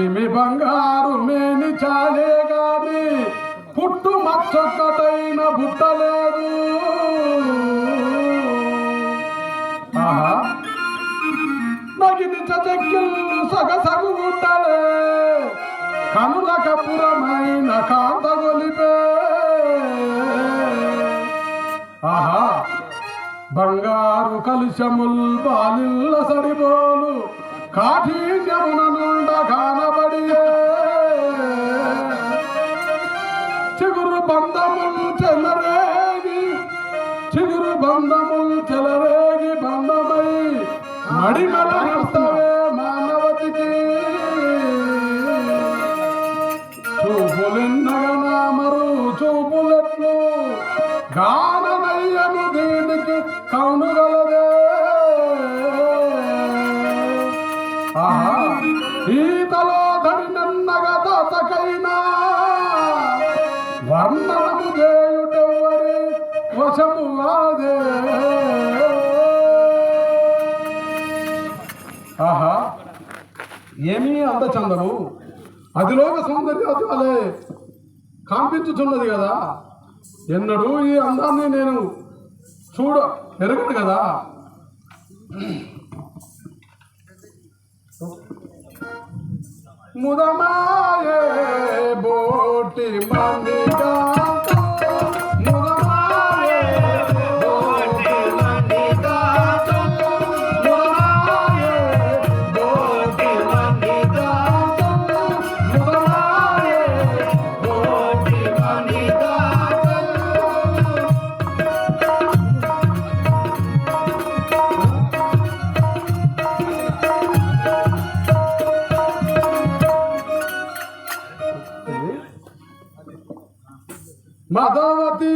మిమి బంగారు మేని చాలే గాని పుట్టు మచ్చొక్కటైన బుట్టలేదు ఆహా. నగిని చచెక్కిళ్ళు సగసగు గుట్టలే. కనుల కపురమైన కాంత గొలిపే. ఆహా. బంగారు కలుషముల్ బాలిల్ల సరిపోలు కాఠిన్యమున నుండ కానబడియే చిగురు బంధములు చెలరేగి చిగురు బంధములు చెలరేగి బంధమై మడిమల నష్టమే మానవతికి. చూపులెన్నగనా మరు చూపులెట్లు గాననయ్యను దీనికి కౌనుగలదే ఈతలో దడినన్నగా తాతకైనా వర్ణము చేయుటెవ్వరి వశము కాదే. ఆహా ఏమీ అందచందము అదిలోక సౌందర్యాలే కాంపించుచున్నది కదా. ఎన్నడూ ఈ అందాన్ని నేను చూడ ఎరగను కదా. মুদমায়ে বটি মানে মাদাতি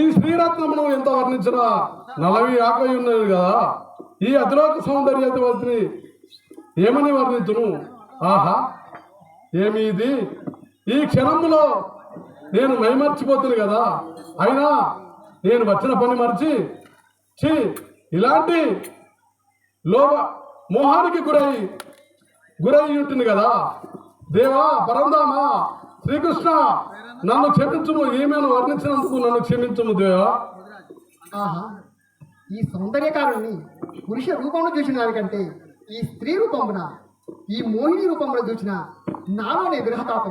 ఈ శ్రీరత్నమును ఎంత వర్ణించినా నలభై యాభై ఉన్నది కదా. ఈ అతిలోక సౌందర్యవతిని ఏమని వర్ణించును? ఆహా ఏమి ఇది ఈ క్షణంలో నేను మైమర్చిపోతుంది కదా. అయినా నేను వచ్చిన పని మర్చి ఛీ ఇలాంటి లోభ మోహానికి గురై గురై ఉంటుంది కదా. దేవా పరందామా శ్రీకృష్ణ నన్ను క్షమించుము ఏమైనా వర్ణించినందుకు నన్ను క్షమించుము దేవా. ఆహా ఈ సౌందర్యకారుణ్ణి పురుష రూపంలో చూసిన దానికంటే ఈ స్త్రీ రూపమున ఈ మోహిని రూపంలో చూసిన నాలోనే విరహతాపం